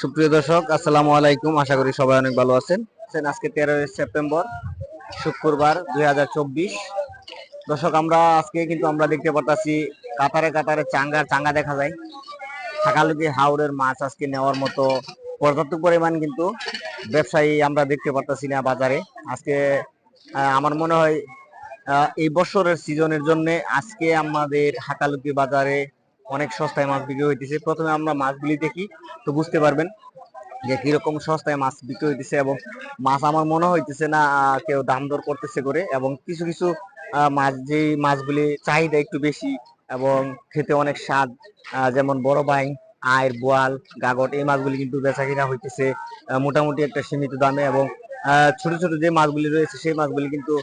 সুপ্রিয় দর্শক, আসসালামু আলাইকুম। আশা করি সবাই অনেক ভালো আছেন। আজকে তেরোই সেপ্টেম্বর, শুক্রবার দুই দর্শক, আমরা আজকে কিন্তু আমরা দেখতে পারতাছি কাতারে কাতারে চাঙ্গা চাঙ্গা দেখা যায়। থাকালুকি হাওড়ের মাছ আজকে নেওয়ার মতো পর্যাপ্ত পরিমাণ কিন্তু ব্যবসায়ী আমরা দেখতে পারতাছি না বাজারে। আজকে আমার মনে হয় এই বছরের সিজনের জন্য আজকে আমাদের হাকালুকি বাজারে অনেক সস্তায় মাছ বিক্রি হইতেছে। প্রথমে আমরা মাছগুলি দেখি, তো বুঝতে পারবেন যে কীরকম সস্তায় মাছ বিক্রি হইতেছে এবং মাছ আমার মনে হইতেছে না কেউ দাম দর করতেছে করে এবং কিছু কিছু মাছ যে মাছগুলি চাহিদা একটু বেশি এবং খেতে অনেক স্বাদ যেমন বড় বাইং আয়ের বোয়াল, গাগট, এই মাছগুলি কিন্তু বেচা কিনা হইতেছে মোটামুটি একটা সীমিত দামে এবং ছোট ছোট যে মাছগুলি রয়েছে সেই মাছগুলি কিন্তু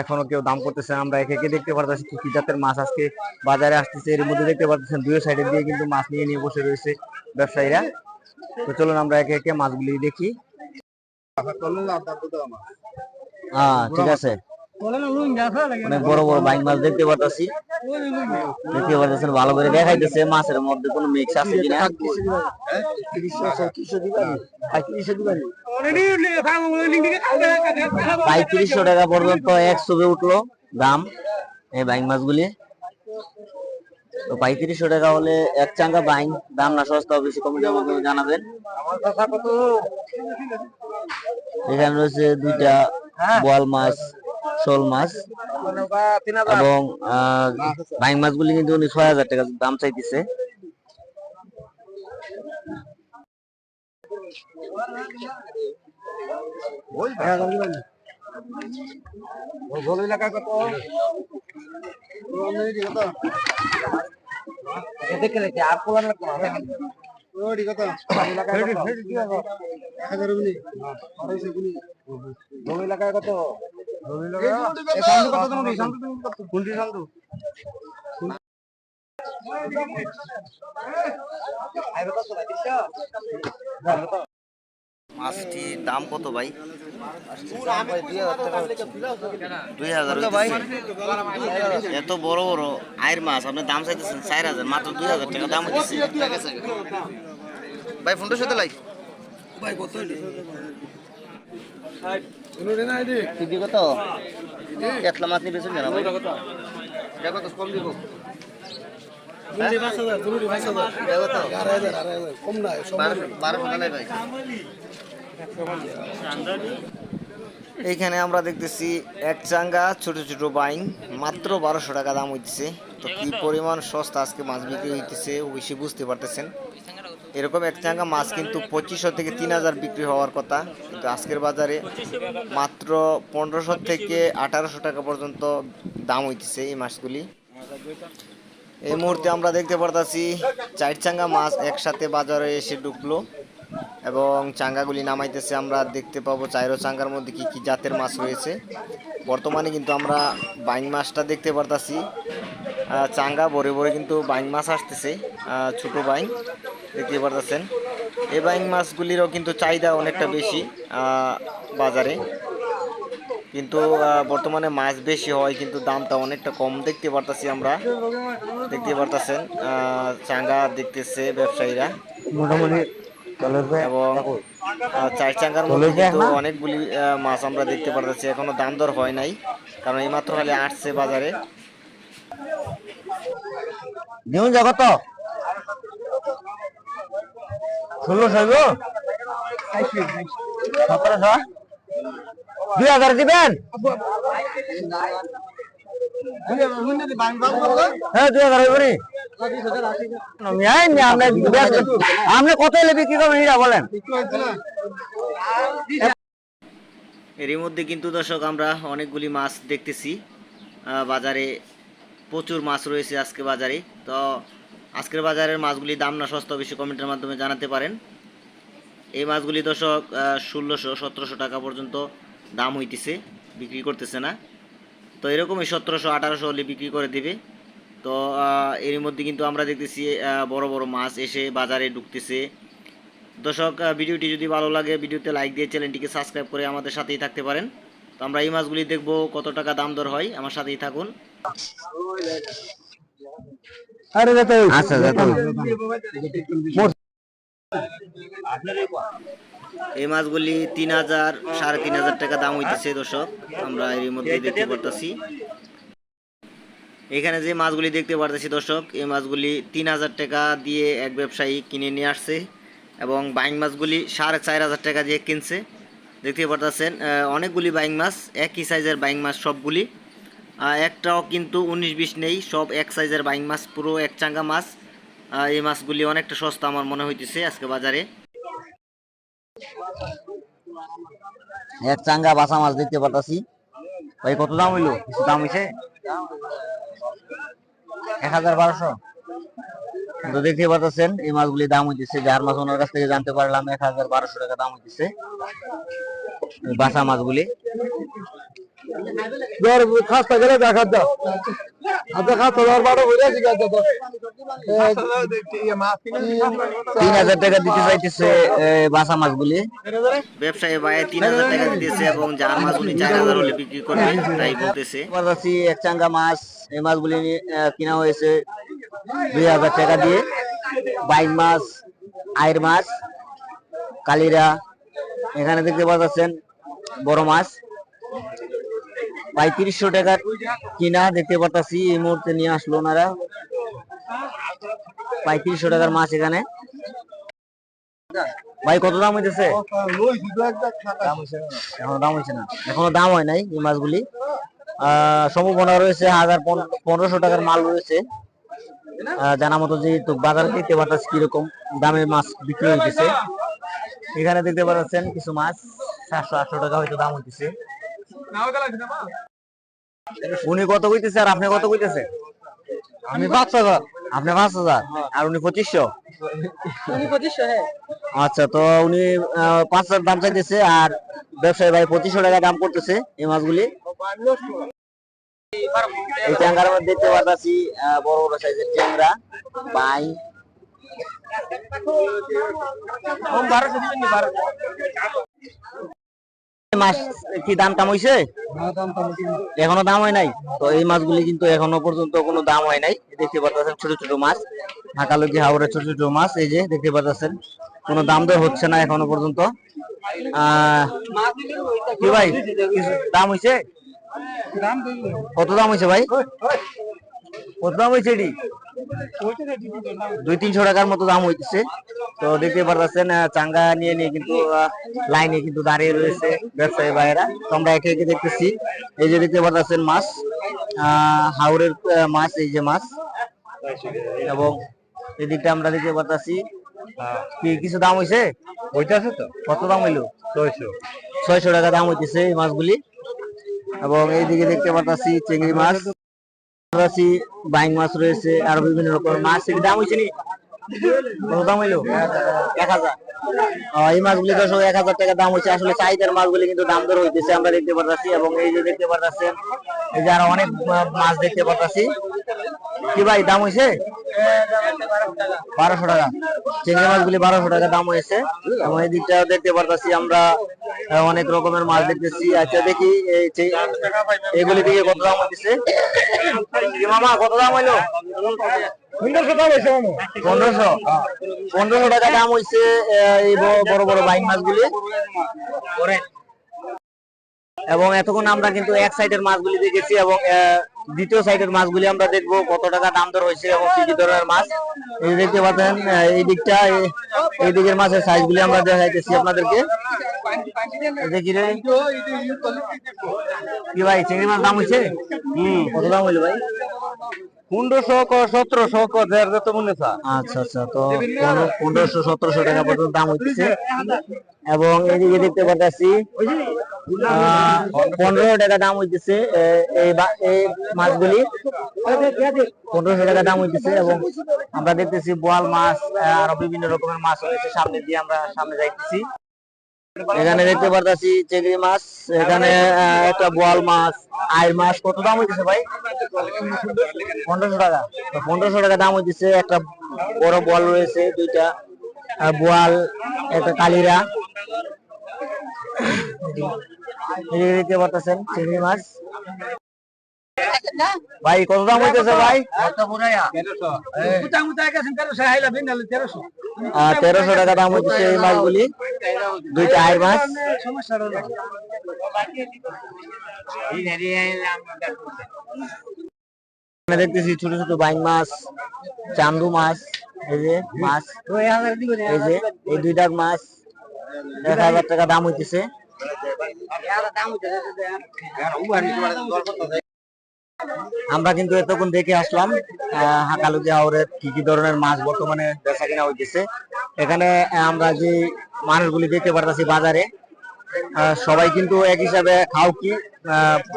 এখনও কেউ দাম করতেছে। আমরা একে একে দেখতে পারতেছি কি কি জাতের মাছ আজকে বাজারে আসতেছে। এর মধ্যে দেখতে পারতেছেন দুই সাইডে দিয়ে কিন্তু মাছ নিয়ে নিয়ে বসে রয়েছে ব্যবসায়ীরা। তো চলুন আমরা একে একে মাছগুলি দেখি। আহ ঠিক আছে। অনেক বড় বড় বাইং মাছ দেখতে পাচ্ছি দেখতে পাচ্ছেন ভালো করে দেখাইতেছে মাছের মধ্যে কোনো মিক্স আছে কিনা? পঁয়ত্রিশশো টাকা পর্যন্ত এক ছবি উঠল দাম এই বাইক মাছগুলি। তো পঁয়ত্রিশশো টাকা হলে এক চাঙ্গা বাইং দাম না সস্তা বেশি কমিটির মাধ্যমে জানাবেন। এখানে রয়েছে দুইটা বোয়াল মাছ শোল মাছ এবং বাইং মাছগুলি কিন্তু উনি ছয় হাজার টাকা দাম চাইতেছে মাছটির দাম কত ভাই? দুই হাজার ভাই? এত বড় বড় আয়ের মাছ আপনি দাম চাইতেছেন চার হাজার মাত্র দুই হাজার টাকা দাম হচ্ছে ভাই ফোনটা সাথে লাই কেজি কত? কেতলা মাছ নিয়ে বেচুন না কত? কম দিব। বারোশো টাকা ভাই। এইখানে আমরা দেখতেছি এক চাঙ্গা ছোট ছোট বাইন মাত্র বারোশো টাকা দাম হইতেছে। তো কি পরিমাণ সস্তা আজকে মাছ বিক্রি হইতেছে বেশি বুঝতে পারতেছেন। এরকম এক চাঙ্গা মাছ কিন্তু পঁচিশশো থেকে তিন হাজার বিক্রি হওয়ার কথা। কিন্তু আজকের বাজারে মাত্র পনেরোশো থেকে আঠারোশো টাকা পর্যন্ত দাম হইতেছে এই মাছগুলি। এই মুহূর্তে আমরা দেখতে পারতাছি, চার চাঙ্গা মাছ একসাথে বাজারে এসে ঢুকলো এবং চাঙ্গাগুলি নামাইতেছে আমরা দেখতে পাবো চাইরো চাঙ্গার মধ্যে কি কি জাতের মাছ রয়েছে। বর্তমানে কিন্তু আমরা বাইং মাছটা দেখতে পারতাছি। চাঙ্গা ভরে ভরে কিন্তু বাইং মাছ আসতেছে ছোট বাইং দেখতে পারতেছেন এই বাইং মাছগুলিরও কিন্তু চাহিদা অনেকটা বেশি বাজারে। কিন্তু বর্তমানে মাছ বেশি হয় কিন্তু দামটা অনেকটা কম। দেখতে পারতাছি আমরা দেখতে পারতাছেন চাঙ্গা দেখতেছে ব্যবসায়ীরা। এবং চার চাঙ্গার মধ্যে কিন্তু অনেকগুলি মাছ আমরা দেখতে পারতেছি। এখনও দাম দর হয় নাই কারণ এইমাত্র খালি আসছে বাজারে। কত ষোলোশো সতেরোশো দুই হাজার দিবেন? হ্যাঁ আপনি বলেন। এরই মধ্যে কিন্তু দর্শক, আমরা অনেকগুলি মাছ দেখতেছি। বাজারে প্রচুর মাছ রয়েছে আজকে বাজারে। তো আজকের বাজারের মাছগুলি দাম না সস্তা বেশি কমেন্টের মাধ্যমে জানাতে পারেন। এই মাছগুলি দর্শক ষোলোশো, সতেরোশো টাকা পর্যন্ত দাম হইতেছে, বিক্রি করতেছে না। তো এরকমই সতেরোশো, আঠারোশো হলে বিক্রি করে দিবে। তো এর মধ্যে কিন্তু আমরা দেখতেছি বড় বড় মাছ এসে বাজারে ঢুকতেছে। দর্শক ভিডিওটি যদি ভালো লাগে, ভিডিওতে লাইক দিয়ে চ্যানেলটিকে সাবস্ক্রাইব করে আমাদের সাথেই থাকতে পারেন। তো আমরা এই মাছগুলি দেখব, কত টাকা দাম দর হয়, আমার সাথেই থাকুন। আচ্ছা এই মাছগুলি তিন হাজার সাড়ে তিন হাজার টাকা দাম হইতেছে দর্শক। আমরা এর মধ্যে দেখতে পারতাছি। এখানে যে মাছগুলি দেখতে পারতেছি দর্শক এই মাছগুলি তিন হাজার টাকা দিয়ে এক ব্যবসায়ী কিনে নিয়ে আসছে এবং বাইং মাছগুলি সাড়ে চার হাজার টাকা দিয়ে কিনছে। দেখতে পারতেছেন অনেকগুলি বাইং মাছ একই সাইজের বাইং মাছ সবগুলি। একটাও কিন্তু উনিশ বিশ নেই, সব এক সাইজের বাইং মাছ, পুরো এক চাঙ্গা মাছ। এই মাছগুলি অনেকটা সস্তা আমার মনে হইতেছে আজকে বাজারে। এক চাঙ্গা বাসা মাছ দেখতে পারতাছি। ভাই, কত দাম হইল? কিছু দাম হইছে? এক হাজার বারোশো। তো দেখতে পাচ্ছেন এই মাছগুলি দাম হইতেছে, যার মাছ ওনার কাছ থেকে জানতে পারলাম, এক হাজার বারোশো টাকা দাম হইতেছে। বাসা মাছগুলি। খাস্তা গেলে দেখা দাও আচ্ছা খাস্তা বারো হয়ে গেছে গাছ দাও তিন হাজার টাকা দিতে চাইতেছে এই বাসা মাছগুলি। ব্যবসায়ী ভাই তিন হাজার টাকা দিতেছে এবং যার মাছগুলি চার হাজার হলে বিক্রি করবে তাই বলতেছে। এক চাঙ্গা মাছ এই মাছগুলি নিয়ে, আহ, কিনা হয়েছে দুই হাজার টাকা দিয়ে। বাইক মাছ আয়ের মাছ কালিরা এখানে দেখতে পাচ্ছেন বড় মাছ। পঁয়ত্রিশশো টাকার কিনা দেখতে পারতাছি, এই মুহূর্তে নিয়ে আসলো ওনারা। পঁয়ত্রিশশো টাকার মাছ এখানে। ভাই, কত দাম হইতেছে? এখনও দাম হয়েছে না। এখনও দাম হয় নাই এই মাছগুলি। সম্ভাবনা রয়েছে হাজার পন- পনেরোশো টাকার মাল রয়েছে। জানা মতো যেহেতু বাজারে দেখতে পাচ্ছি কীরকম দামে মাছ বিক্রি হইতেছে। এখানে দেখতে পাচ্ছেন কিছু মাছ, সাতশো আটশো টাকা হয়তো দাম হইতেছে। উনি কত কইতেছে আর আপনি কত কইতেছে? আমি পাঁচ হাজার আপনি পাঁচ হাজার আর উনি পঁচিশশো। আচ্ছা তো উনি পাঁচ হাজার দাম চাইতেছে আর ব্যবসায়ী ভাই পঁচিশশো টাকা দাম করতেছে এই মাছগুলি। এই ট্যাঙ্গার মধ্যে দেখতে বড় বড় সাইজের ট্যাংরা বাই। মাছ কি দাম কাম হইছে? এখনও দাম হয় নাই। তো এই মাছগুলি কিন্তু এখনও পর্যন্ত কোনো দাম হয় নাই। দেখতে পাচ্ছেন ছোট ছোট মাছ। ঢাকালুকি হাওড়ের ছোট ছোট মাছ, এই যে দেখতে পাচ্ছেন কোনো দাম দর হচ্ছে না এখনও পর্যন্ত। কি ভাই? দাম হইছে? কত দাম হইছে ভাই? কত দাম হইছে এটি? দুই তিনশো টাকার মতো দাম হইতেছে। তো দেখতে পারতেছেন চাঙ্গা নিয়ে নিয়ে কিন্তু লাইনে কিন্তু দাঁড়িয়ে রয়েছে ব্যবসায়ী ভাইয়েরা। তো আমরা একে একে দেখতেছি। এই যে দেখতে পারতেছেন মাছ আহ, হাওরের মাছ এই যে মাছ। এবং এদিকটা আমরা দেখতে পারতাছি কি কিছু দাম হইছে? আছে তো। কত দাম হইল? ছয়শো। ছয়শো টাকা দাম হইতেছে এই মাছগুলি। এবং এইদিকে দেখতে পাচ্ছি চিংড়ি মাছ। পাচ্ছি বাইং মাছ রয়েছে আরও বিভিন্ন রকমের মাছ এর দাম হয়েছে এই মাছগুলি এক হাজার টাকা দাম আসলে মাছগুলি কিন্তু দেখতে পাচ্ছি এবং এই যে দেখতে অনেক মাছ দেখতে পাচ্ছি কি ভাই, দাম বারোশো টাকা। চিংড়ি মাছগুলি বারোশো টাকা দাম হয়েছে। এই দিকটাও দেখতে পারতাছি আমরা। অনেক রকমের মাছ দেখতেছি। আচ্ছা দেখি এগুলি থেকে কত দাম হইতেছে? মামা, কত দাম হইল? পনেরোশো হয়েছে মামু। পনেরোশো? পনেরোশো টাকা দাম হইছে এই বড় বড় বাইক মাছগুলি। এবং এতক্ষণ আমরা কিন্তু এক সাইডের মাছগুলি দেখেছি এবং দ্বিতীয় সাইডের মাছগুলি আমরা দেখব কত টাকা দাম দর হয়েছে এবং কি কি ধরনের মাছ। এই দেখতে পাচ্ছেন এই দিকটা এই- এই দিকের মাছের সাইজগুলি আমরা দেখাইতেছি আপনাদেরকে। দেখি রে। কি ভাই চিংড়ি মাছ দাম হয়েছে হম। কত দাম হইল ভাই? পনেরোশো সতেরোশো দেড় যত মনে আচ্ছা আচ্ছা তো পনেরোশো সতেরোশো টাকা পর্যন্ত দাম হচ্ছে। এবং এদিকে দেখতে পাচ্ছি আহ, পনেরো টাকা দাম হইতেছে এই এই মাছগুলি। পনেরোশো টাকা দাম হইতেছে এবং আমরা দেখতেছি বোয়াল মাছ আহ, আরও বিভিন্ন রকমের মাছ রয়েছে। সামনে দিয়ে আমরা সামনে যাইতেছি। এখানে দেখতে পারতাছি চিংড়ি মাছ এখানে একটা বোয়াল মাছ আয়ের মাছ। কত দাম হইতেছে ভাই? পনেরোশো টাকা। পনেরোশো টাকা দাম হইতেছে একটা বড় বল রয়েছে দুইটা আর বোয়াল একটা কালিরা। দেখতে পারতেছেন চিংড়ি মাছ। ভাই কত দাম হইতেছে ভাই তেরোশো টাকা দাম হচ্ছে এই মাছগুলি দুইটা আয়ের মাছ দেখতেছি ছোট ছোট বাইন মাছ চান্দু মাছ এই যে মাছ এই যে এই দুইটার মাছ এক হাজার টাকা দাম হইতেছে আমরা কিন্তু এতক্ষণ দেখে আসলাম হাকালুকি হাওরের কি কি ধরনের মাছ বর্তমানে বেচা কিনা হইতেছে। এখানে আমরা যে মানুষগুলি দেখতে পারতেছি বাজারে সবাই কিন্তু এক হিসাবে খাও কি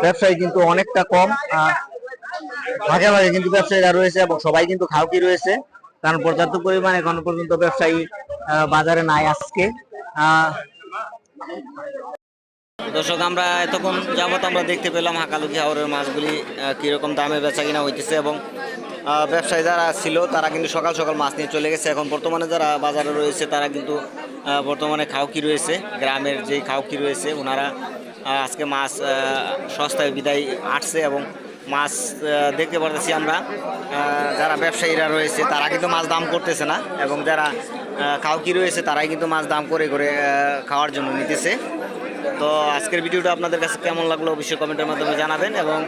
ব্যবসায়ী কিন্তু অনেকটা কম ভাগে ভাগে কিন্তু ব্যবসায়ীরা রয়েছে এবং সবাই কিন্তু খাওকি রয়েছে। কারণ পর্যাপ্ত পরিমাণ এখন পর্যন্ত ব্যবসায়ী বাজারে নাই আজকে। দর্শক, আমরা এতক্ষণ যাবত আমরা দেখতে পেলাম হাকালুকি হাওরের মাছগুলি কীরকম দামে বেচা কিনা হইতেছে এবং ব্যবসায়ী যারা ছিল তারা কিন্তু সকাল সকাল মাছ নিয়ে চলে গেছে। এখন বর্তমানে যারা বাজারে রয়েছে তারা কিন্তু বর্তমানে খাওকি রয়েছে। গ্রামের যেই খাওকি রয়েছে ওনারা আজকে মাছ সস্তায় বিদায় আসছে এবং মাছ দেখতে পারতেছি আমরা যারা ব্যবসায়ীরা রয়েছে তারা কিন্তু মাছ দাম করতেছে না এবং যারা খাওকি রয়েছে তারাই কিন্তু মাছ দাম করে করে খাওয়ার জন্য নিতেছে। তো আজকের ভিডিওটা আপনাদের কাছে কেমন লাগল অবশ্যই কমেন্টের মাধ্যমে জানাবেন এবং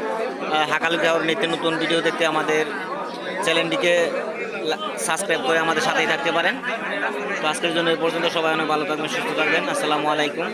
হাকাল খাওয়ার নিত্য নতুন ভিডিও দেখতে আমাদের চ্যানেলটিকে সাবস্ক্রাইব করে আমাদের সাথেই থাকতে পারেন। তো আজকের জন্য এই পর্যন্ত সবাই অনেক ভালো থাকবেন, সুস্থ থাকবেন। আসসালামু আলাইকুম।